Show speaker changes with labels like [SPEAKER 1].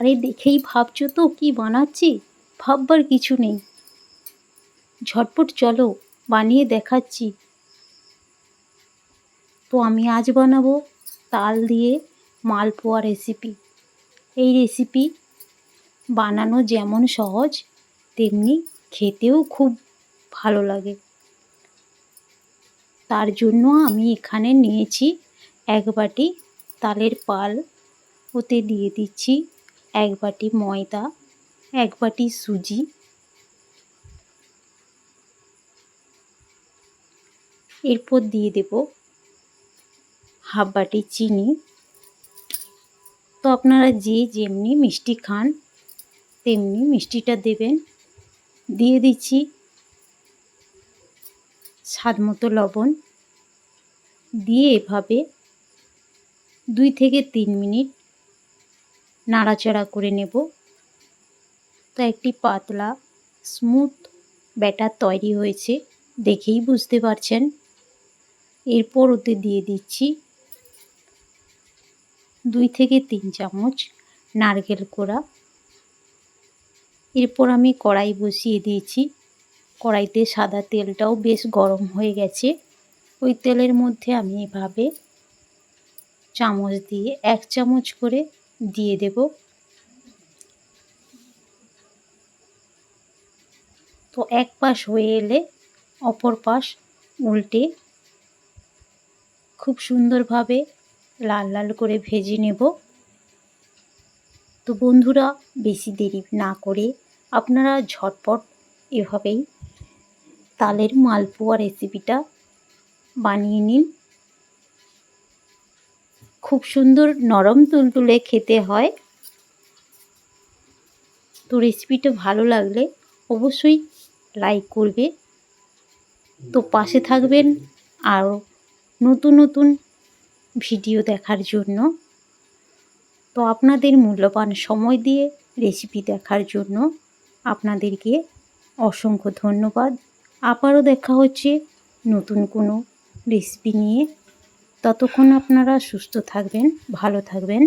[SPEAKER 1] আরে দেখেই ভাবছ তো কি বানাচ্ছি? ভাববার কিছু নেই। ঝটপট চলো, বানিয়ে দেখাচ্ছি। তো আমি আজ বানাবো তাল দিয়ে মালপোয়া রেসিপি এই রেসিপি বানানো যেমন সহজ, তেমনি খেতেও খুব ভালো লাগে। তার জন্য আমি এখানে নিয়েছি এক বাটি তালের পাল, ওতে দিয়ে দিচ্ছি এক বাটি ময়দা, এক বাটি সুজি, এরপর দিয়ে দেব হাফ বাটি চিনি। তো আপনারা যে যেমনি মিষ্টি খান, তেমনি মিষ্টিটা দেবেন। দিয়ে দিচ্ছি স্বাদ মতো লবণ। দিয়ে এভাবে দুই থেকে তিন মিনিট নাড়াচাড়া করে নেব। তো একটি পাতলা, স্মুথ ব্যাটার তৈরি হয়েছে, দেখেই বুঝতে পারছেন। এরপর ওতে দিয়ে দিচ্ছি দুই থেকে তিন চামচ নারকেল কোড়া। এরপর আমি কড়াই বসিয়ে দিয়েছি। কড়াইতে সাদা তেলটাও বেশ গরম হয়ে গেছে। ওই তেলের মধ্যে আমি এভাবে চামচ দিয়ে এক চামচ করে দিয়ে দেব। তো এক পাশ হয়ে এলে অপর পাশ উল্টে খুব সুন্দরভাবে লাল লাল করে ভেজে নেব। তো বন্ধুরা, বেশি দেরি না করে আপনারা ঝটপট এভাবেই তালের মালপোয়া রেসিপিটা বানিয়ে নিন। খুব সুন্দর নরম তুলতুলে খেতে হয়। তো রেসিপিটা ভালো লাগলে অবশ্যই লাইক করবে। তো পাশে থাকবেন আরও নতুন নতুন ভিডিও দেখার জন্য। তো আপনাদের মূল্যবান সময় দিয়ে রেসিপি দেখার জন্য আপনাদেরকে অসংখ্য ধন্যবাদ। আবারও দেখা হচ্ছে নতুন কোনো রেসিপি নিয়ে। ততক্ষণ আপনারা সুস্থ থাকবেন ভালো থাকবেন।